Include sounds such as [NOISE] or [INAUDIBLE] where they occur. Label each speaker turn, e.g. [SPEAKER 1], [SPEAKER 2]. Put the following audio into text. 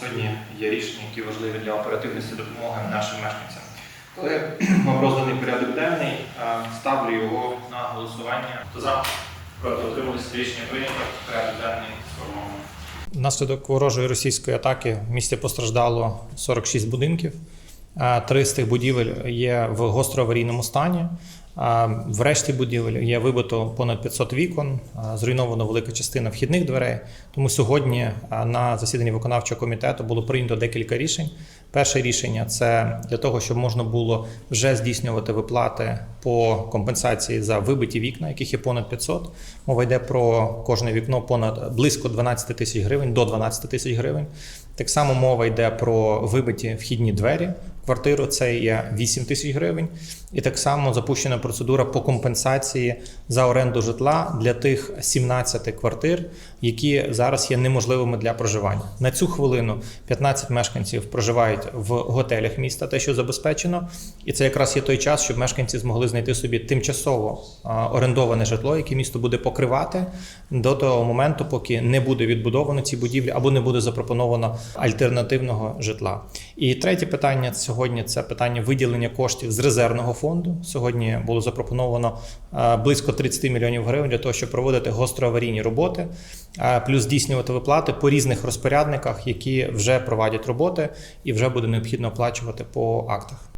[SPEAKER 1] сьогодні є рішення, які важливі для оперативності допомоги нашим мешканцям. Коли [CLEARS THROAT] вам розданий порядок денний, ставлю його на голосування. Хто за? Проти утрималися рішення прийнято. Порядок денний сформовано.
[SPEAKER 2] Внаслідок ворожої російської атаки в місті постраждало 46 будинків. Три з тих будівель є в гостроаварійному стані. В решті будівель є вибито понад 500 вікон, зруйновано велика частина вхідних дверей. Тому сьогодні на засіданні виконавчого комітету було прийнято декілька рішень. Перше рішення це для того, щоб можна було вже здійснювати виплати по компенсації за вибиті вікна, яких є понад 500. Мова йде про кожне вікно понад близько 12 тисяч гривень до 12 тисяч гривень. Так само мова йде про вибиті вхідні двері. Квартиру це є 8 тисяч гривень, і так само запущена процедура по компенсації за оренду житла для тих 17 квартир, які зараз є неможливими для проживання. На цю хвилину 15 мешканців проживають в готелях міста, те, що забезпечено, і це якраз є той час, щоб мешканці змогли знайти собі тимчасово орендоване житло, яке місто буде покривати до того моменту, поки не буде відбудовано ці будівлі або не буде запропоновано альтернативного житла. І третє питання сьогодні це питання виділення коштів з резервного фонду. Сьогодні було запропоновано е, близько 30 мільйонів гривень для того, щоб проводити гостроаварійні роботи, е, плюс здійснювати виплати по різних розпорядниках, які вже проводять роботи, і вже буде необхідно оплачувати по актах.